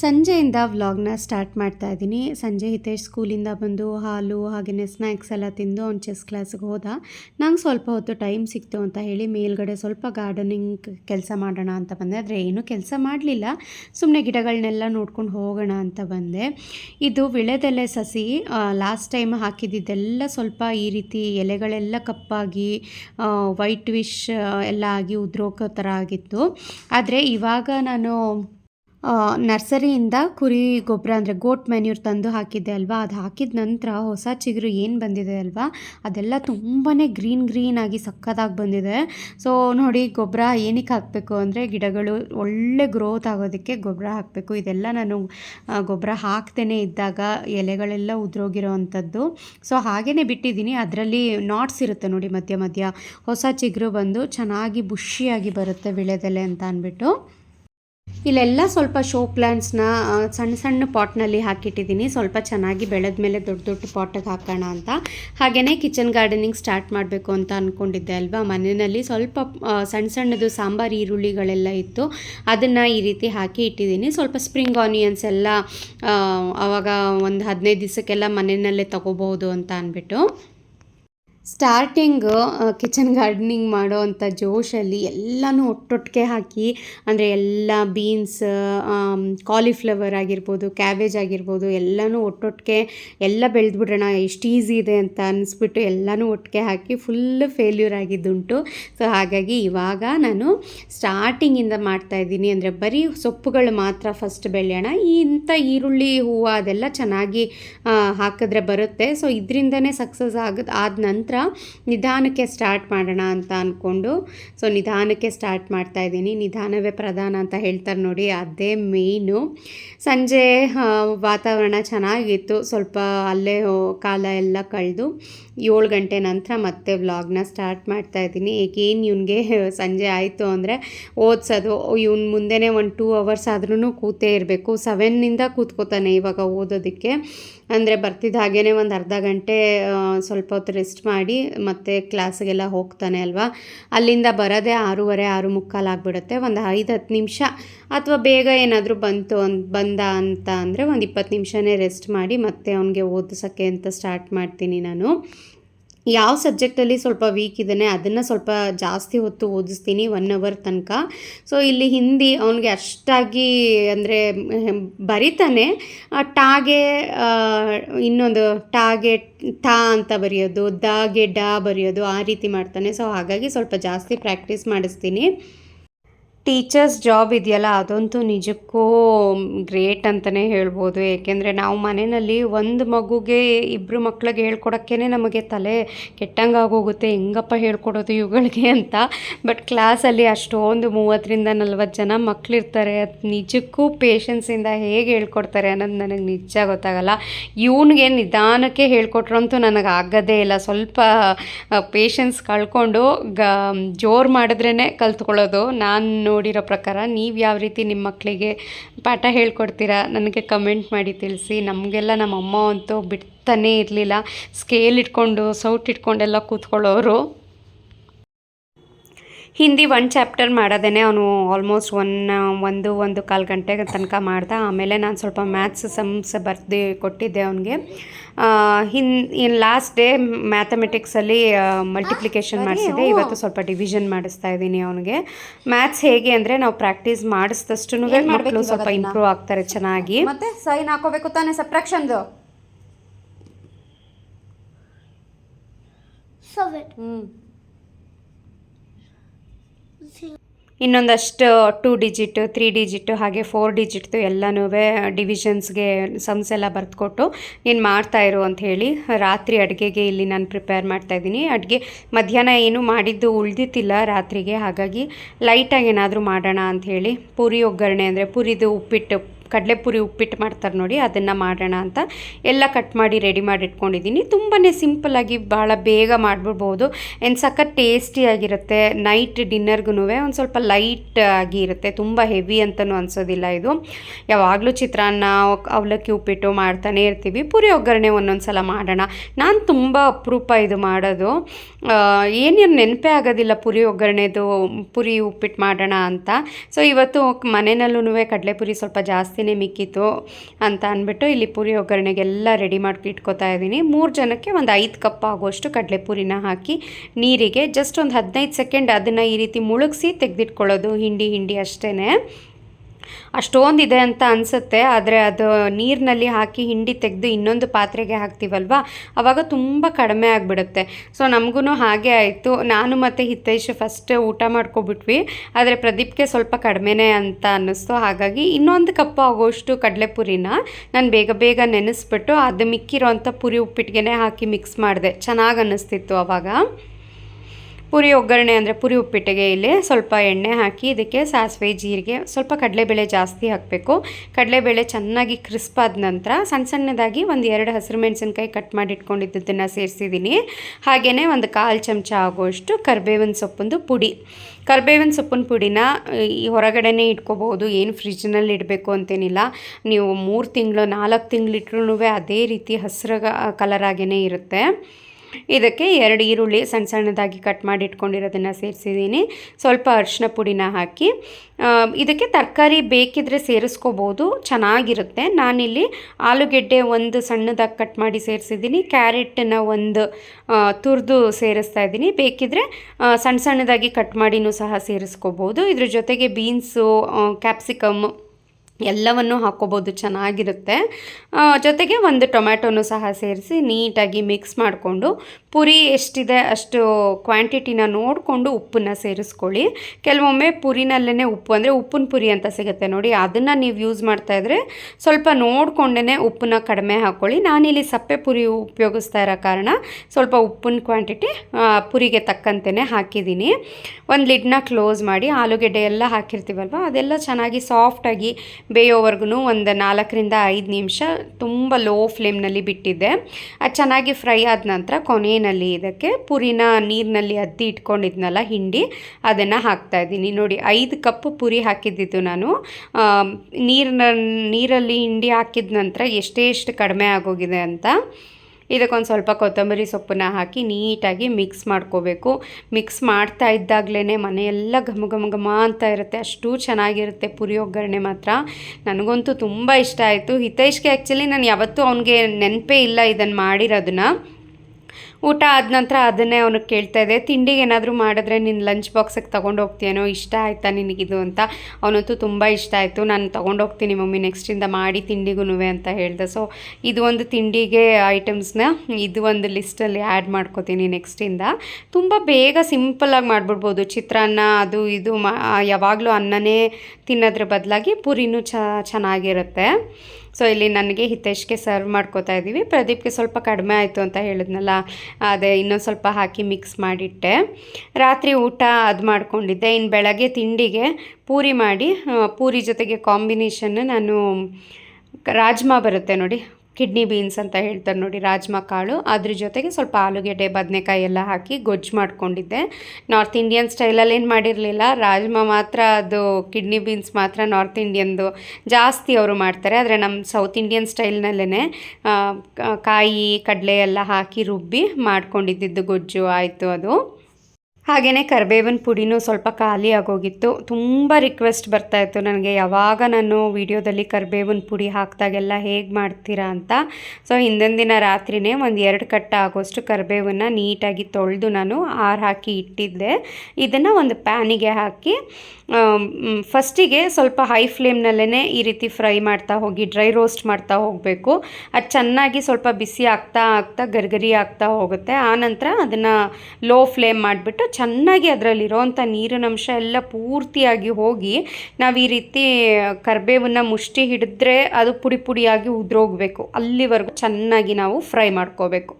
ಸಂಜೆಯಿಂದ ವ್ಲಾಗ್ನ ಸ್ಟಾರ್ಟ್ ಮಾಡ್ತಾ ಇದ್ದೀನಿ. ಸಂಜೆ ಹಿತೇಶ್ ಸ್ಕೂಲಿಂದ ಬಂದು ಹಾಲು ಹಾಗೆಯೇ ಸ್ನ್ಯಾಕ್ಸ್ ಎಲ್ಲ ತಿಂದು ಅವ್ನು ಚೆಸ್ ಕ್ಲಾಸ್ಗೆ ಹೋದ. ನಂಗೆ ಸ್ವಲ್ಪ ಹೊತ್ತು ಟೈಮ್ ಸಿಕ್ತು ಅಂತ ಹೇಳಿ ಮೇಲ್ಗಡೆ ಸ್ವಲ್ಪ ಗಾರ್ಡನಿಂಗ್ ಕೆಲಸ ಮಾಡೋಣ ಅಂತ ಬಂದೆ. ಆದರೆ ಏನೂ ಕೆಲಸ ಮಾಡಲಿಲ್ಲ. ಸುಮ್ಮನೆ ಗಿಡಗಳನ್ನೆಲ್ಲ ನೋಡ್ಕೊಂಡು ಹೋಗೋಣ ಅಂತ ಬಂದೆ. ಇದು ವಿಳೆದೆಲೆ ಸಸಿ ಲಾಸ್ಟ್ ಟೈಮ್ ಹಾಕಿದ್ದಿದ್ದೆಲ್ಲ ಸ್ವಲ್ಪ ಈ ರೀತಿ ಎಲೆಗಳೆಲ್ಲ ಕಪ್ಪಾಗಿ ವೈಟ್ ವಿಶ್ ಎಲ್ಲ ಆಗಿ ಉದ್ರೋಕೋ ಥರ ಆಗಿತ್ತು. ಆದರೆ ಇವಾಗ ನಾನು ನರ್ಸರಿಯಿಂದ ಕುರಿ ಗೊಬ್ಬರ ಅಂದರೆ ಗೋಟ್ ಮೆನ್ಯೂರ್ ತಂದು ಹಾಕಿದ್ದೆ ಅಲ್ವಾ? ಅದು ಹಾಕಿದ ನಂತರ ಹೊಸ ಚಿಗುರು ಏನು ಬಂದಿದೆ ಅಲ್ವಾ? ಅದೆಲ್ಲ ತುಂಬಾ ಗ್ರೀನ್ ಗ್ರೀನ್ ಆಗಿ ಸಕ್ಕತ್ತಾಗಿ ಬಂದಿದೆ. ಸೊ ನೋಡಿ ಗೊಬ್ಬರ ಏನಕ್ಕೆ ಹಾಕಬೇಕು ಅಂದರೆ ಗಿಡಗಳು ಒಳ್ಳೆ ಗ್ರೋತ್ ಆಗೋದಕ್ಕೆ ಗೊಬ್ಬರ ಹಾಕಬೇಕು. ಇದೆಲ್ಲ ನಾನು ಗೊಬ್ಬರ ಹಾಕ್ತೇನೆ ಇದ್ದಾಗ ಎಲೆಗಳೆಲ್ಲ ಉದುರೋಗಿರೋ ಅಂಥದ್ದು. ಸೊ ಹಾಗೇ ಬಿಟ್ಟಿದ್ದೀನಿ. ಅದರಲ್ಲಿ ನಾಟ್ಸ್ ಇರುತ್ತೆ ನೋಡಿ ಮಧ್ಯ ಮಧ್ಯ. ಹೊಸ ಚಿಗುರು ಬಂದು ಚೆನ್ನಾಗಿ ಬುಷಿಯಾಗಿ ಬರುತ್ತೆ ವಿಳೆದೆಲೆ ಅಂತ ಅಂದ್ಬಿಟ್ಟು. ಇಲ್ಲೆಲ್ಲ ಸ್ವಲ್ಪ ಶೋ ಪ್ಲಾಂಟ್ಸ್ನ ಸಣ್ಣ ಸಣ್ಣ ಪಾಟ್ನಲ್ಲಿ ಹಾಕಿಟ್ಟಿದ್ದೀನಿ. ಸ್ವಲ್ಪ ಚೆನ್ನಾಗಿ ಬೆಳೆದ ಮೇಲೆ ದೊಡ್ಡ ದೊಡ್ಡ ಪಾಟಿಗೆ ಹಾಕೋಣ ಅಂತ. ಹಾಗೆಯೇ ಕಿಚನ್ ಗಾರ್ಡನಿಂಗ್ ಸ್ಟಾರ್ಟ್ ಮಾಡಬೇಕು ಅಂತ ಅಂದ್ಕೊಂಡಿದ್ದೆ ಅಲ್ವಾ? ಮನೆಯಲ್ಲಿ ಸ್ವಲ್ಪ ಸಣ್ಣ ಸಣ್ಣದು ಸಾಂಬಾರು, ಈರುಳ್ಳಿಗಳೆಲ್ಲ ಇತ್ತು. ಅದನ್ನು ಈ ರೀತಿ ಹಾಕಿ ಇಟ್ಟಿದ್ದೀನಿ. ಸ್ವಲ್ಪ ಸ್ಪ್ರಿಂಗ್ ಆನಿಯನ್ಸ್ ಎಲ್ಲ ಆವಾಗ ಒಂದು ಹದಿನೈದು ದಿವಸಕ್ಕೆಲ್ಲ ಮನೆಯಲ್ಲೇ ತಗೋಬಹುದು ಅಂತ ಅಂದ್ಬಿಟ್ಟು ಸ್ಟಾರ್ಟಿಂಗು ಕಿಚನ್ ಗಾರ್ಡನಿಂಗ್ ಮಾಡೋ ಅಂಥ ಜೋಶಲ್ಲಿ ಎಲ್ಲನೂ ಒಟ್ಟೊಟ್ಟಿಗೆ ಹಾಕಿ, ಅಂದರೆ ಎಲ್ಲ ಬೀನ್ಸ್ ಕಾಲಿಫ್ಲವರ್ ಆಗಿರ್ಬೋದು ಕ್ಯಾಬೇಜ್ ಆಗಿರ್ಬೋದು, ಎಲ್ಲನೂ ಒಟ್ಟೊಟ್ಟಿಗೆ ಎಲ್ಲ ಬೆಳೆದ್ಬಿಡೋಣ, ಎಷ್ಟು ಈಸಿ ಇದೆ ಅಂತ ಅನಿಸ್ಬಿಟ್ಟು ಎಲ್ಲನೂ ಒಟ್ಟಿಗೆ ಹಾಕಿ ಫುಲ್ ಫೇಲ್ಯೂರ್ ಆಗಿದ್ದುಂಟು. ಸೊ ಹಾಗಾಗಿ ಇವಾಗ ನಾನು ಸ್ಟಾರ್ಟಿಂಗಿಂದ ಮಾಡ್ತಾ ಇದ್ದೀನಿ. ಅಂದರೆ ಬರೀ ಸೊಪ್ಪುಗಳು ಮಾತ್ರ ಫಸ್ಟ್ ಬೆಳೆಯೋಣ. ಈ ಇಂಥ ಈರುಳ್ಳಿ, ಹೂವು ಅದೆಲ್ಲ ಚೆನ್ನಾಗಿ ಹಾಕಿದ್ರೆ ಬರುತ್ತೆ. ಸೊ ಇದರಿಂದನೇ ಸಕ್ಸಸ್ ಆಗ ಆದ ನಂತರ ನಿಧಾನಕ್ಕೆ ಸ್ಟಾರ್ಟ್ ಮಾಡೋಣ ಅಂತ ಅಂದ್ಕೊಂಡು ಸೊ ನಿಧಾನಕ್ಕೆ ಸ್ಟಾರ್ಟ್ ಮಾಡ್ತಾ ಇದ್ದೀನಿ. ನಿಧಾನವೇ ಪ್ರಧಾನ ಅಂತ ಹೇಳ್ತಾರೆ ನೋಡಿ, ಅದೇ ಮೇಯ್ನು ಸಂಜೆ ವಾತಾವರಣ ಚೆನ್ನಾಗಿತ್ತು. ಸ್ವಲ್ಪ ಅಲ್ಲೇ ಕಾಲ ಎಲ್ಲ ಕಳೆದು ಏಳು ಗಂಟೆ ನಂತರ ಮತ್ತೆ ವ್ಲಾಗ್ನ ಸ್ಟಾರ್ಟ್ ಮಾಡ್ತಾ ಇದ್ದೀನಿ. ಏಕೇನು ಇವನಿಗೆ ಸಂಜೆ ಆಯಿತು ಅಂದರೆ ಓದ್ಸೋದು. ಇವ್ನ ಮುಂದೆನೇ ಒಂದು ಟೂ ಅವರ್ಸ್ ಆದ್ರೂ ಕೂತೇ ಇರಬೇಕು. ಸೆವೆನ್ನಿಂದ ಕೂತ್ಕೋತಾನೆ ಇವಾಗ ಓದೋದಕ್ಕೆ. ಅಂದರೆ ಬರ್ತಿದ್ದ ಹಾಗೇ ಒಂದು ಅರ್ಧ ಗಂಟೆ ಸ್ವಲ್ಪ ಹೊತ್ತು ರೆಸ್ಟ್ ಮಾಡಿ ಮತ್ತೆ ಕ್ಲಾಸಿಗೆಲ್ಲ ಹೋಗ್ತಾನೆ ಅಲ್ವಾ? ಅಲ್ಲಿಂದ ಬರೋದೇ ಆರೂವರೆ, ಆರು ಮುಕ್ಕಾಲು ಆಗಿಬಿಡುತ್ತೆ. ಒಂದು ಐದು, ಹತ್ತು ನಿಮಿಷ ಅಥವಾ ಬೇಗ ಏನಾದರೂ ಬಂತು ಬಂದ ಅಂತ ಅಂದರೆ ಒಂದು ಇಪ್ಪತ್ತು ನಿಮಿಷನೇ ರೆಸ್ಟ್ ಮಾಡಿ ಮತ್ತೆ ಅವನಿಗೆ ಓದಿಸೋಕ್ಕೆ ಅಂತ ಸ್ಟಾರ್ಟ್ ಮಾಡ್ತೀನಿ ನಾನು. ಯಾವ ಸಬ್ಜೆಕ್ಟಲ್ಲಿ ಸ್ವಲ್ಪ ವೀಕ್ ಇದ್ದಾನೆ ಅದನ್ನು ಸ್ವಲ್ಪ ಜಾಸ್ತಿ ಹೊತ್ತು ಓದಿಸ್ತೀನಿ ಒನ್ ಅವರ್ ತನಕ. ಸೊ ಇಲ್ಲಿ ಹಿಂದಿ ಅವನಿಗೆ ಅಷ್ಟಾಗಿ ಅಂದರೆ ಬರಿತಾನೆ. ಟಾಗೆ ಇನ್ನೊಂದು ಟಾಗೆ ಟಾ ಅಂತ ಬರೆಯೋದು ದಾಗೆ ಡಾ ಬರೆಯೋದು ಆ ರೀತಿ ಮಾಡ್ತಾನೆ. ಸೊ ಹಾಗಾಗಿ ಸ್ವಲ್ಪ ಜಾಸ್ತಿ ಪ್ರಾಕ್ಟೀಸ್ ಮಾಡಿಸ್ತೀನಿ. ಟೀಚರ್ಸ್ ಜಾಬ್ ಇದೆಯಲ್ಲ, ಅದಂತೂ ನಿಜಕ್ಕೂ ಗ್ರೇಟ್ ಅಂತಲೇ ಹೇಳ್ಬೋದು. ಏಕೆಂದರೆ ನಾವು ಮನೆಯಲ್ಲಿ ಒಂದು ಮಗುಗೆ ಇಬ್ಬರು ಮಕ್ಳಿಗೆ ಹೇಳ್ಕೊಡೋಕ್ಕೇ ನಮಗೆ ತಲೆ ಕೆಟ್ಟಂಗೆ ಆಗೋಗುತ್ತೆ ಹೆಂಗಪ್ಪ ಹೇಳ್ಕೊಡೋದು ಇವುಗಳಿಗೆ ಅಂತ. ಬಟ್ ಕ್ಲಾಸಲ್ಲಿ ಅಷ್ಟೊಂದು ಮೂವತ್ತರಿಂದ ನಲ್ವತ್ತು ಜನ ಮಕ್ಕಳಿರ್ತಾರೆ ಅದು ನಿಜಕ್ಕೂ ಪೇಷನ್ಸಿಂದ ಹೇಗೆ ಹೇಳ್ಕೊಡ್ತಾರೆ ಅನ್ನೋದು ನನಗೆ ನಿಜ ಗೊತ್ತಾಗಲ್ಲ. ಇವನಿಗೆ ನಿಧಾನಕ್ಕೆ ಹೇಳ್ಕೊಟ್ರಂತೂ ನನಗೆ ಆಗೋದೇ ಇಲ್ಲ. ಸ್ವಲ್ಪ ಪೇಷನ್ಸ್ ಕಳ್ಕೊಂಡು ಗ, ಜೋರು ಮಾಡಿದ್ರೇ ಕಲ್ತ್ಕೊಳ್ಳೋದು. ನಾನು ನೋಡಿರೋ ಪ್ರಕಾರ ನೀವು ಯಾವ ರೀತಿ ನಿಮ್ಮ ಮಕ್ಕಳಿಗೆ ಪಾಠ ಹೇಳ್ಕೊಡ್ತೀರಾ ನನಗೆ ಕಮೆಂಟ್ ಮಾಡಿ ತಿಳಿಸಿ. ನಮಗೆಲ್ಲ ನಮ್ಮ ಅಮ್ಮ ಅಂತೂ ಬಿಡ್ತಾನೇ ಇರಲಿಲ್ಲ. ಸ್ಕೇಲ್ ಇಟ್ಕೊಂಡು, ಸೌಟ್ ಇಟ್ಕೊಂಡೆಲ್ಲ ಕೂತ್ಕೊಳ್ಳೋರು. ಹಿಂದಿ ಒಂದು ಚಾಪ್ಟರ್ ಮಾಡೋದೇ ಅವನು ಆಲ್ಮೋಸ್ಟ್ ಒನ್ ಒಂದು ಒಂದು ಕಾಲು ಗಂಟೆ ತನಕ ಮಾಡ್ದೆ. ಆಮೇಲೆ ನಾನು ಸ್ವಲ್ಪ ಮ್ಯಾಥ್ಸ್ ಸಮ್ಸ್ ಬರ್ದು ಕೊಟ್ಟಿದ್ದೆ ಅವನಿಗೆ. ಹಿನ್ ಇನ್ ಲಾಸ್ಟ್ ಡೇ ಮ್ಯಾಥಮೆಟಿಕ್ಸಲ್ಲಿ ಮಲ್ಟಿಪ್ಲಿಕೇಶನ್ ಮಾಡಿಸಿದೆ. ಇವತ್ತು ಸ್ವಲ್ಪ ಡಿವಿಷನ್ ಮಾಡಿಸ್ತಾ ಇದ್ದೀನಿ ಅವನಿಗೆ. ಮ್ಯಾಥ್ಸ್ ಹೇಗೆ ಅಂದರೆ ನಾವು ಪ್ರಾಕ್ಟೀಸ್ ಮಾಡಿಸಿದಷ್ಟು ಮಕ್ಕಳು ಸ್ವಲ್ಪ ಇಂಪ್ರೂವ್ ಆಗ್ತಾರೆ ಚೆನ್ನಾಗಿ. ಮತ್ತೆ ಸೈನ್ ಹಾಕೋಬೇಕು ತಾನೇ ಸೊ ಹ್ಞೂ ಇನ್ನೊಂದಷ್ಟು ಟೂ ಡಿಜಿಟ್ ತ್ರೀ ಡಿಜಿಟ್ ಹಾಗೆ ಫೋರ್ ಡಿಜಿಟ್ದು ಎಲ್ಲನೂ ಡಿವಿಷನ್ಸ್ಗೆ ಸಮ್ಸ್ ಎಲ್ಲ ಬರೆದುಕೊಟ್ಟು ನೀನು ಮಾಡ್ತಾ ಇರು ಅಂತ ಹೇಳಿ ರಾತ್ರಿ ಅಡುಗೆಗೆ ಇಲ್ಲಿ ನಾನು ಪ್ರಿಪೇರ್ ಮಾಡ್ತಾ ಇದ್ದೀನಿ. ಅಡುಗೆ ಮಧ್ಯಾಹ್ನ ಏನು ಮಾಡಿದ್ದು ಉಳ್ದಿತ್ತಿಲ್ಲ ರಾತ್ರಿಗೆ, ಹಾಗಾಗಿ ಲೈಟಾಗಿ ಏನಾದರೂ ಮಾಡೋಣ ಅಂತ ಹೇಳಿ ಪೂರಿ ಒಗ್ಗರಣೆ ಅಂದರೆ ಪೂರಿದು ಉಪ್ಪಿಟ್ಟು ಕಡಲೆಪುರಿ ಉಪ್ಪಿಟ್ಟು ಮಾಡ್ತಾರೆ ನೋಡಿ, ಅದನ್ನು ಮಾಡೋಣ ಅಂತ ಎಲ್ಲ ಕಟ್ ಮಾಡಿ ರೆಡಿ ಮಾಡಿ ಇಟ್ಕೊಂಡಿದ್ದೀನಿ. ತುಂಬಾ ಸಿಂಪಲ್ಲಾಗಿ ಭಾಳ ಬೇಗ ಮಾಡಿಬಿಡ್ಬೋದು. ಏನು ಸಖತ್ ಟೇಸ್ಟಿಯಾಗಿರುತ್ತೆ ನೈಟ್ ಡಿನ್ನರ್ಗೂ ಒಂದು ಸ್ವಲ್ಪ ಲೈಟ್ ಆಗಿ ಇರುತ್ತೆ. ತುಂಬ ಹೆವಿ ಅಂತಲೂ ಅನಿಸೋದಿಲ್ಲ ಇದು. ಯಾವಾಗಲೂ ಚಿತ್ರಾನ್ನ, ಅವಲಕ್ಕಿ ಉಪ್ಪಿಟ್ಟು ಮಾಡ್ತಾನೆ ಇರ್ತೀವಿ. ಪುರಿ ಒಗ್ಗರಣೆ ಒಂದೊಂದು ಸಲ ಮಾಡೋಣ. ನಾನು ತುಂಬ ಅಪರೂಪ ಇದು ಮಾಡೋದು. ಏನೇನು ನೆನಪೇ ಆಗೋದಿಲ್ಲ ಪುರಿ ಒಗ್ಗರಣೆದು, ಪುರಿ ಉಪ್ಪಿಟ್ಟು ಮಾಡೋಣ ಅಂತ. ಸೊ ಇವತ್ತು ಮನೆಯಲ್ಲೂ ಕಡಲೆಪುರಿ ಸ್ವಲ್ಪ ಜಾಸ್ತಿನೇ ಮಿಕ್ಕಿತ್ತು ಅಂತ ಅಂದ್ಬಿಟ್ಟು ಇಲ್ಲಿ ಪುರಿ ಒಗ್ಗರಣೆಗೆಲ್ಲ ರೆಡಿ ಮಾಡಿ ಇಟ್ಕೋತಾ ಇದ್ದೀನಿ. ಮೂರು ಜನಕ್ಕೆ ಒಂದು ಐದು ಕಪ್ ಆಗುವಷ್ಟು ಕಡಲೆಪುರಿನ ಹಾಕಿ ನೀರಿಗೆ ಜಸ್ಟ್ ಒಂದು ಹದಿನೈದು ಸೆಕೆಂಡ್ ಅದನ್ನು ಈ ರೀತಿ ಮುಳುಗಿಸಿ ತೆಗೆದಿಟ್ಕೊಳ್ಳೋದು, ಹಿಂಡಿ ಹಿಂಡಿ ಅಷ್ಟೇ ಅಷ್ಟೊಂದಿದೆ ಅಂತ ಅನಿಸುತ್ತೆ, ಆದರೆ ಅದು ನೀರಿನಲ್ಲಿ ಹಾಕಿ ಹಿಂಡಿ ತೆಗೆದು ಇನ್ನೊಂದು ಪಾತ್ರೆಗೆ ಹಾಕ್ತೀವಲ್ವ? ಆವಾಗ ತುಂಬ ಕಡಿಮೆ ಆಗಿಬಿಡುತ್ತೆ. ಸೊ ನಮಗೂ ಹಾಗೆ ಆಯಿತು. ನಾನು ಮತ್ತು ಹಿತೈಶ್ ಫಸ್ಟ್ ಊಟ ಮಾಡ್ಕೊಬಿಟ್ವಿ. ಆದರೆ ಪ್ರದೀಪ್ಗೆ ಸ್ವಲ್ಪ ಕಡಿಮೆನೇ ಅಂತ ಅನ್ನಿಸ್ತು. ಹಾಗಾಗಿ ಇನ್ನೊಂದು ಕಪ್ ಆಗೋಷ್ಟು ಕಡಲೆಪುರಿನ ನಾನು ಬೇಗ ಬೇಗ ನೆನೆಸ್ಬಿಟ್ಟು, ಅದು ಮಿಕ್ಕಿರೋಂಥ ಪುರಿ ಉಪ್ಪಿಟ್ಟಿಗೆ ಹಾಕಿ ಮಿಕ್ಸ್ ಮಾಡಿದೆ. ಚೆನ್ನಾಗಿ ಅನ್ನಿಸ್ತಿತ್ತು ಆವಾಗ ಪುರಿ ಒಗ್ಗರಣೆ ಅಂದರೆ ಪುರಿ ಉಪ್ಪಿಟ್ಟಿಗೆ ಇಲ್ಲಿ ಸ್ವಲ್ಪ ಎಣ್ಣೆ ಹಾಕಿ ಇದಕ್ಕೆ ಸಾಸಿವೆ, ಜೀರಿಗೆ, ಸ್ವಲ್ಪ ಕಡಲೆಬೇಳೆ ಜಾಸ್ತಿ ಹಾಕಬೇಕು. ಕಡಲೆಬೇಳೆ ಚೆನ್ನಾಗಿ ಕ್ರಿಸ್ಪ್ ಆದ ನಂತರ ಸಣ್ಣ ಸಣ್ಣದಾಗಿ ಒಂದು ಎರಡು ಹಸಿರು ಮೆಣಸಿನ್ಕಾಯಿ ಕಟ್ ಮಾಡಿ ಇಟ್ಕೊಂಡಿದ್ದನ್ನು ಸೇರಿಸಿದ್ದೀನಿ. ಹಾಗೆಯೇ ಒಂದು ಕಾಲು ಚಮಚ ಆಗುವಷ್ಟು ಕರ್ಬೇವಿನ ಸೊಪ್ಪಿಂದು ಪುಡಿ. ಕರ್ಬೇವಿನ ಸೊಪ್ಪಿನ ಪುಡಿನ ಈ ಹೊರಗಡೆನೇ ಇಟ್ಕೋಬೋದು, ಏನು ಫ್ರಿಜ್ನಲ್ಲಿ ಇಡಬೇಕು ಅಂತೇನಿಲ್ಲ. ನೀವು ಮೂರು ತಿಂಗಳು, ನಾಲ್ಕು ತಿಂಗಳು ಇಟ್ರೂ ಅದೇ ರೀತಿ ಹಸಿರು ಕಲರಾಗೇ ಇರುತ್ತೆ. ಇದಕ್ಕೆ ಎರಡು ಈರುಳ್ಳಿ ಸಣ್ಣ ಸಣ್ಣದಾಗಿ ಕಟ್ ಮಾಡಿ ಇಟ್ಕೊಂಡಿರೋದನ್ನು ಸೇರಿಸಿದ್ದೀನಿ. ಸ್ವಲ್ಪ ಅರಿಶಿನ ಪುಡಿನ ಹಾಕಿ. ಇದಕ್ಕೆ ತರಕಾರಿ ಬೇಕಿದ್ರೆ ಸೇರಿಸ್ಕೋಬೋದು, ಚೆನ್ನಾಗಿರುತ್ತೆ. ನಾನಿಲ್ಲಿ ಆಲೂಗೆಡ್ಡೆ ಒಂದು ಸಣ್ಣದಾಗಿ ಕಟ್ ಮಾಡಿ ಸೇರಿಸಿದ್ದೀನಿ. ಕ್ಯಾರೆಟನ್ನು ಒಂದು ತುರಿದು ಸೇರಿಸ್ತಾ ಇದ್ದೀನಿ. ಬೇಕಿದ್ರೆ ಸಣ್ಣ ಸಣ್ಣದಾಗಿ ಕಟ್ ಮಾಡಿನೂ ಸಹ ಸೇರಿಸ್ಕೋಬೋದು. ಇದ್ರ ಜೊತೆಗೆ ಬೀನ್ಸು ಕ್ಯಾಪ್ಸಿಕಮ್ ಎಲ್ಲವನ್ನು ಹಾಕ್ಕೋಬೋದು, ಚೆನ್ನಾಗಿರುತ್ತೆ. ಜೊತೆಗೆ ಒಂದು ಟೊಮ್ಯಾಟೊನು ಸಹ ಸೇರಿಸಿ ನೀಟಾಗಿ ಮಿಕ್ಸ್ ಮಾಡಿಕೊಂಡು ಪುರಿ ಎಷ್ಟಿದೆ ಅಷ್ಟು ಕ್ವಾಂಟಿಟಿನ ನೋಡಿಕೊಂಡು ಉಪ್ಪನ್ನು ಸೇರಿಸ್ಕೊಳ್ಳಿ. ಕೆಲವೊಮ್ಮೆ ಪುರಿನಲ್ಲೇ ಉಪ್ಪು, ಅಂದರೆ ಉಪ್ಪಿನ ಪುರಿ ಅಂತ ಸಿಗುತ್ತೆ ನೋಡಿ, ಅದನ್ನು ನೀವು ಯೂಸ್ ಮಾಡ್ತಾಯಿದ್ರೆ ಸ್ವಲ್ಪ ನೋಡಿಕೊಂಡೇ ಉಪ್ಪನ್ನ ಕಡಿಮೆ ಹಾಕ್ಕೊಳ್ಳಿ. ನಾನಿಲ್ಲಿ ಸಪ್ಪೆ ಪುರಿ ಉಪಯೋಗಿಸ್ತಾ ಇರೋ ಕಾರಣ ಸ್ವಲ್ಪ ಉಪ್ಪಿನ ಕ್ವಾಂಟಿಟಿ ಪುರಿಗೆ ತಕ್ಕಂತೆಯೇ ಹಾಕಿದ್ದೀನಿ. ಒಂದು ಲಿಡ್ನ ಕ್ಲೋಸ್ ಮಾಡಿ, ಆಲೂಗೆಡ್ಡೆ ಎಲ್ಲ ಹಾಕಿರ್ತೀವಲ್ವ, ಅದೆಲ್ಲ ಚೆನ್ನಾಗಿ ಸಾಫ್ಟಾಗಿ ಬೇಯೋವರೆಗೂ ಒಂದು ನಾಲ್ಕರಿಂದ ಐದು ನಿಮಿಷ ತುಂಬ ಲೋ ಫ್ಲೇಮ್ನಲ್ಲಿ ಬಿಟ್ಟಿದ್ದೆ ಅದು ಚೆನ್ನಾಗಿ ಫ್ರೈ ಆದ ನಂತರ ಕೊನೆಯಲ್ಲಿ ಇದಕ್ಕೆ ಪುರಿನ ನೀರಿನಲ್ಲಿ ಅದ್ದಿ ಇಟ್ಕೊಂಡಿದ್ನಲ್ಲ ಹಿಂಡಿ, ಅದನ್ನು ಹಾಕ್ತಾ ಇದ್ದೀನಿ. ನೋಡಿ, ಐದು ಕಪ್ ಪುರಿ ಹಾಕಿದ್ದಿದ್ದು ನಾನು. ನೀರಿನ, ನೀರಲ್ಲಿ ಹಿಂಡಿ ಹಾಕಿದ ನಂತರ ಎಷ್ಟೇ ಎಷ್ಟು ಕಡಿಮೆ ಆಗೋಗಿದೆ ಅಂತ. ಇದಕ್ಕೊಂದು ಸ್ವಲ್ಪ ಕೊತ್ತಂಬರಿ ಸೊಪ್ಪನ್ನ ಹಾಕಿ ನೀಟಾಗಿ ಮಿಕ್ಸ್ ಮಾಡ್ಕೋಬೇಕು. ಮಿಕ್ಸ್ ಮಾಡ್ತಾ ಇದ್ದಾಗಲೇ ಮನೆಯೆಲ್ಲ ಘಮ ಘಮ ಘಮ ಅಂತ ಇರುತ್ತೆ. ಅಷ್ಟು ಚೆನ್ನಾಗಿರುತ್ತೆ ಪುರಿ ಒಗ್ಗರಣೆ ಮಾತ್ರ. ನನಗಂತೂ ತುಂಬ ಇಷ್ಟ ಆಯಿತು. ಹಿತೈಷ್ಗೆ ಆ್ಯಕ್ಚುಲಿ ನಾನು ಯಾವತ್ತೂ ಅವನಿಗೆ ನೆನಪೇ ಇಲ್ಲ ಇದನ್ನು ಮಾಡಿರೋದನ್ನ. ಊಟ ಆದ ನಂತರ ಅದನ್ನೇ ಅವನಿಗೆ ಕೇಳ್ತಾ ಇದೆ ತಿಂಡಿಗೆ ಏನಾದರೂ ಮಾಡಿದ್ರೆ ನಿನ್ನ ಲಂಚ್ ಬಾಕ್ಸಿಗೆ ತೊಗೊಂಡು ಹೋಗ್ತೀಯನೋ, ಇಷ್ಟ ಆಯಿತಾ ನಿನಗಿದು ಅಂತ? ಅವನಂತೂ ತುಂಬ ಇಷ್ಟ ಆಯಿತು. ನಾನು ತೊಗೊಂಡು ಹೋಗ್ತೀನಿ ಮಮ್ಮಿ ನೆಕ್ಸ್ಟಿಂದ ಮಾಡಿ ತಿಂಡಿಗೂ ಅಂತ ಹೇಳಿದೆ. ಸೊ ಇದು ಒಂದು ತಿಂಡಿಗೆ ಐಟಮ್ಸ್ನ ಇದು ಒಂದು ಲಿಸ್ಟಲ್ಲಿ ಆ್ಯಡ್ ಮಾಡ್ಕೋತೀನಿ ನೆಕ್ಸ್ಟಿಂದ ತುಂಬ ಬೇಗ ಸಿಂಪಲ್ಲಾಗಿ ಮಾಡಿಬಿಡ್ಬೋದು. ಚಿತ್ರಾನ್ನ, ಅದು ಇದು, ಮಾ, ಯಾವಾಗಲೂ ಅನ್ನನೇ ತಿನ್ನೋದ್ರ ಬದಲಾಗಿ ಪುರಿನೂ ಚೆನ್ನಾಗಿರುತ್ತೆ. ಸೊ ಇಲ್ಲಿ ನನಗೆ ಹಿತೇಶ್ಗೆ ಸರ್ವ್ ಮಾಡ್ಕೋತಾ ಇದ್ದೀವಿ. ಪ್ರದೀಪ್ಗೆ ಸ್ವಲ್ಪ ಕಡಿಮೆ ಆಯಿತು ಅಂತ ಹೇಳಿದ್ನಲ್ಲ, ಅದೇ ಇನ್ನೊಂದು ಸ್ವಲ್ಪ ಹಾಕಿ ಮಿಕ್ಸ್ ಮಾಡಿಟ್ಟೆ. ರಾತ್ರಿ ಊಟ ಅದು ಮಾಡ್ಕೊಂಡಿದ್ದೆ. ಇನ್ನು ಬೆಳಗ್ಗೆ ತಿಂಡಿಗೆ ಪೂರಿ ಮಾಡಿ ಪೂರಿ ಜೊತೆಗೆ ಕಾಂಬಿನೇಷನ್ ನಾನು ರಾಜ್ಮಾ ಬರುತ್ತೆ ನೋಡಿ ಕಿಡ್ನಿ ಬೀನ್ಸ್ ಅಂತ ಹೇಳ್ತಾರೆ ನೋಡಿ, ರಾಜ್ಮಾ ಕಾಳು. ಅದ್ರ ಜೊತೆಗೆ ಸ್ವಲ್ಪ ಆಲೂಗೆಡ್ಡೆ, ಬದನೆಕಾಯಿ ಎಲ್ಲ ಹಾಕಿ ಗೊಜ್ಜು ಮಾಡ್ಕೊಂಡಿದ್ದೆ. ನಾರ್ತ್ ಇಂಡಿಯನ್ ಸ್ಟೈಲಲ್ಲಿ ಏನು ಮಾಡಿರಲಿಲ್ಲ. ರಾಜ್ಮಾ ಮಾತ್ರ ಅದು ಕಿಡ್ನಿ ಬೀನ್ಸ್ ಮಾತ್ರ ನಾರ್ತ್ ಇಂಡಿಯನ್ದು ಜಾಸ್ತಿ ಅವರು ಮಾಡ್ತಾರೆ. ಆದರೆ ನಮ್ಮ ಸೌತ್ ಇಂಡಿಯನ್ ಸ್ಟೈಲ್ನಲ್ಲೇ ಕಾಯಿ, ಕಡಲೆ ಎಲ್ಲ ಹಾಕಿ ರುಬ್ಬಿ ಮಾಡ್ಕೊಂಡಿದ್ದಿದ್ದು ಗೊಜ್ಜು. ಆಯಿತು ಅದು. ಹಾಗೆಯೇ ಕರಿಬೇವಿನ ಪುಡಿನೂ ಸ್ವಲ್ಪ ಖಾಲಿ ಆಗೋಗಿತ್ತು. ತುಂಬ ರಿಕ್ವೆಸ್ಟ್ ಬರ್ತಾಯಿತ್ತು ನನಗೆ, ಯಾವಾಗ ನಾನು ವಿಡಿಯೋದಲ್ಲಿ ಕರಿಬೇವಿನ ಪುಡಿ ಹಾಕಿದಾಗೆಲ್ಲ ಹೇಗೆ ಮಾಡ್ತೀರಾ ಅಂತ. ಸೊ ಹಿಂದಿನ ದಿನ ರಾತ್ರಿನೇ ಒಂದು ಎರಡು ಕಟ್ಟ ಆಗೋಷ್ಟು ಕರಿಬೇವನ್ನು ನೀಟಾಗಿ ತೊಳೆದು ನಾನು ಆರು ಹಾಕಿ ಇಟ್ಟಿದ್ದೆ. ಇದನ್ನು ಒಂದು ಪ್ಯಾನಿಗೆ ಹಾಕಿ ಫಸ್ಟಿಗೆ ಸ್ವಲ್ಪ ಹೈ ಫ್ಲೇಮ್ನಲ್ಲೇ ಈ ರೀತಿ ಫ್ರೈ ಮಾಡ್ತಾ ಹೋಗಿ ಡ್ರೈ ರೋಸ್ಟ್ ಮಾಡ್ತಾ ಹೋಗಬೇಕು. ಅದು ಚೆನ್ನಾಗಿ ಸ್ವಲ್ಪ ಬಿಸಿ ಆಗ್ತಾ ಆಗ್ತಾ ಗರ್ಗರಿ ಆಗ್ತಾ ಹೋಗುತ್ತೆ. ಆನಂತರ ಅದನ್ನು ಲೋ ಫ್ಲೇಮ್ ಮಾಡಿಬಿಟ್ಟು ಚೆನ್ನಾಗಿ ಅದರಲ್ಲಿರೋವಂಥ ನೀರಿನ ಅಂಶ ಎಲ್ಲ ಪೂರ್ತಿಯಾಗಿ ಹೋಗಿ ನಾವು ಈ ರೀತಿ ಕರ್ಬೇವನ್ನು ಮುಷ್ಟಿ ಹಿಡಿದ್ರೆ ಅದು ಪುಡಿ ಪುಡಿಯಾಗಿ ಉದ್ರೋಗ್ಬೇಕು. ಅಲ್ಲಿವರೆಗೂ ಚೆನ್ನಾಗಿ ನಾವು ಫ್ರೈ ಮಾಡ್ಕೋಬೇಕು.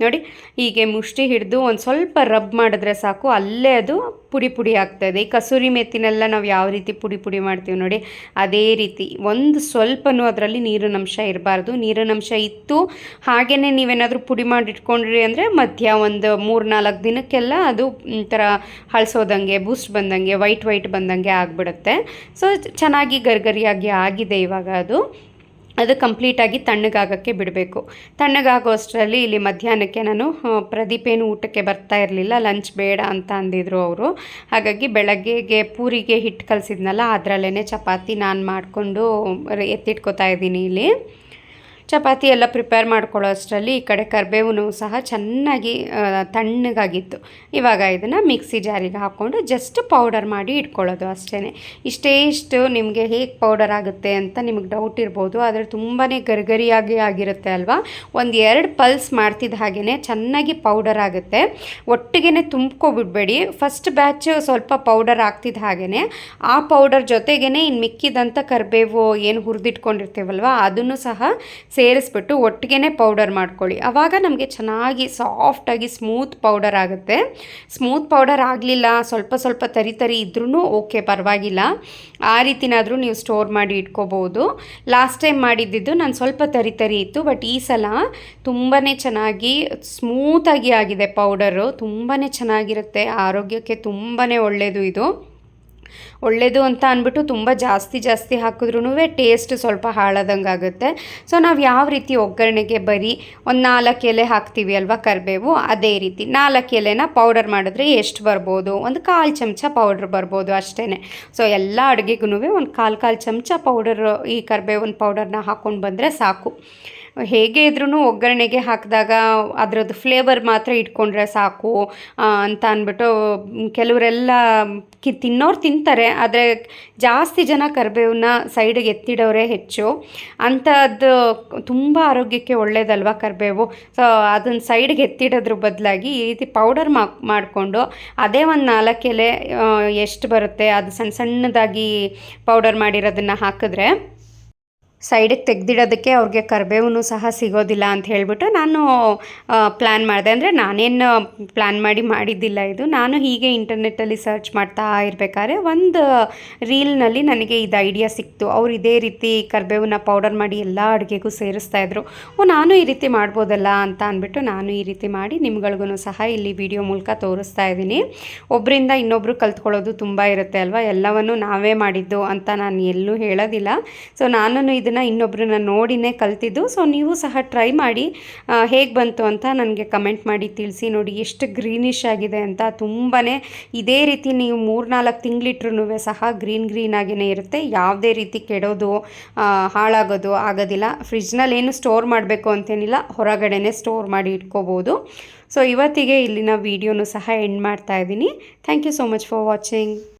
ನೋಡಿ, ಹೀಗೆ ಮುಷ್ಟಿ ಹಿಡಿದು ಒಂದು ಸ್ವಲ್ಪ ರಬ್ ಮಾಡಿದ್ರೆ ಸಾಕು, ಅಲ್ಲೇ ಅದು ಪುಡಿ ಪುಡಿ ಆಗ್ತಾಯಿದೆ ಈ ಕಸೂರಿ ಮೆತ್ತಿನೆಲ್ಲ ನಾವು ಯಾವ ರೀತಿ ಪುಡಿ ಪುಡಿ ಮಾಡ್ತೀವಿ ನೋಡಿ, ಅದೇ ರೀತಿ. ಒಂದು ಸ್ವಲ್ಪನೂ ಅದರಲ್ಲಿ ನೀರಿನ ಅಂಶ ಇರಬಾರ್ದು. ನೀರಿನ ಅಂಶ ಇತ್ತು ಹಾಗೆಯೇ ನೀವೇನಾದರೂ ಪುಡಿ ಮಾಡಿ ಇಟ್ಕೊಂಡ್ರಿ ಅಂದರೆ ಮಧ್ಯ ಒಂದು ಮೂರು ನಾಲ್ಕು ದಿನಕ್ಕೆಲ್ಲ ಅದು ಒಂಥರ ಹಳಸೋದಂಗೆ ಬೂಸ್ಟ್ ಬಂದಂಗೆ ವೈಟ್ ವೈಟ್ ಬಂದಂಗೆ ಆಗಿಬಿಡುತ್ತೆ. ಸೊ ಚೆನ್ನಾಗಿ ಗರ್ಗರಿಯಾಗಿ ಆಗಿದೆ ಇವಾಗ ಅದು. ಅದು ಕಂಪ್ಲೀಟಾಗಿ ತಣ್ಣಗಾಗೋಕ್ಕೆ ಬಿಡಬೇಕು. ತಣ್ಣಗಾಗೋ ಅಷ್ಟರಲ್ಲಿ ಇಲ್ಲಿ ಮಧ್ಯಾಹ್ನಕ್ಕೆ ನಾನು ಪ್ರದೀಪೇನು ಊಟಕ್ಕೆ ಬರ್ತಾ ಇರಲಿಲ್ಲ ಲಂಚ್ ಬೇಡ ಅಂತ ಅಂದಿದ್ರು ಅವರು. ಹಾಗಾಗಿ ಬೆಳಗ್ಗೆಗೆ ಪೂರಿಗೆ ಹಿಟ್ಟು ಕಲಸಿದ್ನಲ್ಲ ಅದರಲ್ಲೇ ಚಪಾತಿ ನಾನು ಮಾಡಿಕೊಂಡು ಎತ್ತಿಟ್ಕೋತಾ ಇದ್ದೀನಿ ಇಲ್ಲಿ. ಚಪಾತಿ ಎಲ್ಲ ಪ್ರಿಪೇರ್ ಮಾಡ್ಕೊಳ್ಳೋ ಅಷ್ಟರಲ್ಲಿ ಈ ಕಡೆ ಕರಿಬೇವು ಸಹ ಚೆನ್ನಾಗಿ ತಣ್ಣಗಾಗಿತ್ತು. ಇವಾಗ ಇದನ್ನು ಮಿಕ್ಸಿ ಜಾರಿಗೆ ಹಾಕ್ಕೊಂಡು ಜಸ್ಟ್ ಪೌಡರ್ ಮಾಡಿ ಇಟ್ಕೊಳ್ಳೋದು ಅಷ್ಟೇ ಇಷ್ಟೇ ಇಷ್ಟು ನಿಮಗೆ ಹೇಗೆ ಪೌಡರ್ ಆಗುತ್ತೆ ಅಂತ ನಿಮಗೆ ಡೌಟ್ ಇರ್ಬೋದು, ಆದರೆ ತುಂಬಾ ಗರಿಗರಿಯಾಗಿ ಆಗಿರುತ್ತೆ ಅಲ್ವಾ? ಒಂದು ಎರಡು ಪಲ್ಸ್ ಮಾಡ್ತಿದ್ದ ಹಾಗೆಯೇ ಚೆನ್ನಾಗಿ ಪೌಡರ್ ಆಗುತ್ತೆ. ಒಟ್ಟಿಗೆ ತುಂಬ್ಕೊಬಿಡ್ಬೇಡಿ. ಫಸ್ಟ್ ಬ್ಯಾಚ್ ಸ್ವಲ್ಪ ಪೌಡರ್ ಆಗ್ತಿದ್ದ ಹಾಗೆಯೇ ಆ ಪೌಡರ್ ಜೊತೆಗೇ ಇನ್ನು ಮಿಕ್ಕಿದಂಥ ಕರಿಬೇವು ಏನು ಹುರಿದಿಟ್ಕೊಂಡಿರ್ತೀವಲ್ವ, ಅದನ್ನು ಸಹ ಸೇರಿಸ್ಬಿಟ್ಟು ಒಟ್ಟಿಗೆ ಪೌಡರ್ ಮಾಡ್ಕೊಳ್ಳಿ. ಆವಾಗ ನಮಗೆ ಚೆನ್ನಾಗಿ ಸಾಫ್ಟಾಗಿ ಸ್ಮೂತ್ ಪೌಡರ್ ಆಗುತ್ತೆ. ಸ್ಮೂತ್ ಪೌಡರ್ ಆಗಲಿಲ್ಲ, ಸ್ವಲ್ಪ ಸ್ವಲ್ಪ ತರಿ ತರಿ ಇದ್ರೂ ಓಕೆ ಪರವಾಗಿಲ್ಲ. ಆ ರೀತಿನಾದರೂ ನೀವು ಸ್ಟೋರ್ ಮಾಡಿ ಇಟ್ಕೋಬೋದು. ಲಾಸ್ಟ್ ಟೈಮ್ ಮಾಡಿದ್ದಿದ್ದು ನಾನು ಸ್ವಲ್ಪ ತರಿ ತರಿ ಇತ್ತು ಬಟ್ ಈ ಸಲ ತುಂಬಾ ಚೆನ್ನಾಗಿ ಸ್ಮೂತಾಗಿ ಆಗಿದೆ ಪೌಡರು ತುಂಬಾ ಚೆನ್ನಾಗಿರುತ್ತೆ. ಆರೋಗ್ಯಕ್ಕೆ ತುಂಬಾ ಒಳ್ಳೆಯದು ಇದು. ಒಳ್ಳೆಯದು ಅಂತ ಅಂದ್ಬಿಟ್ಟು ತುಂಬ ಜಾಸ್ತಿ ಜಾಸ್ತಿ ಹಾಕಿದ್ರೂ ಟೇಸ್ಟ್ ಸ್ವಲ್ಪ ಹಾಳಾದಂಗೆ ಆಗುತ್ತೆ. ಸೊ ನಾವು ಯಾವ ರೀತಿ ಒಗ್ಗರಣೆಗೆ ಬರೀ ಒಂದು ನಾಲ್ಕು ಎಲೆ ಹಾಕ್ತೀವಿ ಅಲ್ವಾ ಕರಿಬೇವು, ಅದೇ ರೀತಿ ನಾಲ್ಕು ಎಲೆನ ಪೌಡರ್ ಮಾಡಿದ್ರೆ ಎಷ್ಟು ಬರ್ಬೋದು? ಒಂದು ಕಾಲು ಚಮಚ ಪೌಡ್ರ್ ಬರ್ಬೋದು ಅಷ್ಟೇ ಸೊ ಎಲ್ಲ ಅಡುಗೆಗೂ ಒಂದು ಕಾಲು ಕಾಲು ಚಮಚ ಪೌಡರ್ ಈ ಕರಿಬೇವಿನ ಪೌಡರ್ನ ಹಾಕ್ಕೊಂಡು ಬಂದರೆ ಸಾಕು. ಹೇಗೆ ಇದ್ರೂ ಒಗ್ಗರಣೆಗೆ ಹಾಕಿದಾಗ ಅದರದ್ದು ಫ್ಲೇವರ್ ಮಾತ್ರ ಇಟ್ಕೊಂಡ್ರೆ ಸಾಕು ಅಂತ ಅಂದ್ಬಿಟ್ಟು ಕೆಲವರೆಲ್ಲ ಕಿ, ತಿನ್ನೋರು ತಿಂತಾರೆ, ಆದರೆ ಜಾಸ್ತಿ ಜನ ಕರಿಬೇವನ್ನ ಸೈಡಿಗೆ ಎತ್ತಿಡೋರೇ ಹೆಚ್ಚು. ಅಂಥದ್ದು ತುಂಬ ಆರೋಗ್ಯಕ್ಕೆ ಒಳ್ಳೇದಲ್ವ ಕರಿಬೇವು? ಸೊ ಅದನ್ನು ಸೈಡ್ಗೆ ಎತ್ತಿಡೋದ್ರ ಬದಲಾಗಿ ಈ ರೀತಿ ಪೌಡರ್ ಮಾಡಿಕೊಂಡು ಅದೇ ಒಂದು ನಾಲ್ಕು ಎಲೆ ಎಷ್ಟು ಬರುತ್ತೆ, ಅದು ಸಣ್ಣ ಸಣ್ಣದಾಗಿ ಪೌಡರ್ ಮಾಡಿರೋದನ್ನು ಹಾಕಿದ್ರೆ ಸೈಡಿಗೆ ತೆಗ್ದಿಡೋದಕ್ಕೆ ಅವ್ರಿಗೆ ಕರ್ಬೇವು ಸಹ ಸಿಗೋದಿಲ್ಲ ಅಂತ ಹೇಳಿಬಿಟ್ಟು ನಾನು ಪ್ಲ್ಯಾನ್ ಮಾಡಿದೆ. ಅಂದರೆ ನಾನೇನು ಪ್ಲ್ಯಾನ್ ಮಾಡಿ ಮಾಡಿದ್ದಿಲ್ಲ ಇದು. ನಾನು ಹೀಗೆ ಇಂಟರ್ನೆಟ್ಟಲ್ಲಿ ಸರ್ಚ್ ಮಾಡ್ತಾ ಇರಬೇಕಾದ್ರೆ ಒಂದು ರೀಲ್ನಲ್ಲಿ ನನಗೆ ಇದು ಐಡಿಯಾ ಸಿಕ್ತು. ಅವ್ರು ಇದೇ ರೀತಿ ಕರಿಬೇವನ್ನ ಪೌಡರ್ ಮಾಡಿ ಎಲ್ಲ ಅಡುಗೆಗೂ ಸೇರಿಸ್ತಾ ಇದ್ರು. ಓ, ನಾನು ಈ ರೀತಿ ಮಾಡ್ಬೋದಲ್ಲ ಅಂತ ಅಂದ್ಬಿಟ್ಟು ನಾನು ಈ ರೀತಿ ಮಾಡಿ ನಿಮ್ಗಳಿಗೂ ಸಹ ಇಲ್ಲಿ ವಿಡಿಯೋ ಮೂಲಕ ತೋರಿಸ್ತಾ ಇದ್ದೀನಿ. ಒಬ್ಬರಿಂದ ಇನ್ನೊಬ್ಬರು ಕಲ್ತ್ಕೊಳ್ಳೋದು ತುಂಬ ಇರುತ್ತೆ ಅಲ್ವಾ? ಎಲ್ಲವನ್ನು ನಾವೇ ಮಾಡಿದ್ದು ಅಂತ ನಾನು ಎಲ್ಲೂ ಹೇಳೋದಿಲ್ಲ. ಸೊ ನಾನು ಇದನ್ನು ಇನ್ನೊಬ್ಬರನ್ನ ನೋಡಿನೇ ಕಲ್ತಿದ್ದು. ಸೊ ನೀವು ಸಹ ಟ್ರೈ ಮಾಡಿ ಹೇಗೆ ಬಂತು ಅಂತ ನನಗೆ ಕಮೆಂಟ್ ಮಾಡಿ ತಿಳಿಸಿ. ನೋಡಿ, ಎಷ್ಟು ಗ್ರೀನಿಶ್ ಆಗಿದೆ ಅಂತ ತುಂಬಾ ಇದೇ ರೀತಿ ನೀವು ಮೂರ್ನಾಲ್ಕು ತಿಂಗಳಿಟ್ರೂ ಸಹ ಗ್ರೀನ್ ಗ್ರೀನ್ ಆಗಿನೇ ಇರುತ್ತೆ. ಯಾವುದೇ ರೀತಿ ಕೆಡೋದು ಹಾಳಾಗೋದು ಆಗೋದಿಲ್ಲ. ಫ್ರಿಜ್ನಲ್ಲಿ ಏನು ಸ್ಟೋರ್ ಮಾಡಬೇಕು ಅಂತೇನಿಲ್ಲ. ಹೊರಗಡೆನೇ ಸ್ಟೋರ್ ಮಾಡಿ ಇಟ್ಕೋಬೋದು. ಸೊ ಇವತ್ತಿಗೆ ಇಲ್ಲಿನ ವೀಡಿಯೋನು ಸಹ ಎಂಡ್ ಮಾಡ್ತಾ ಇದ್ದೀನಿ. Thank you so much for watching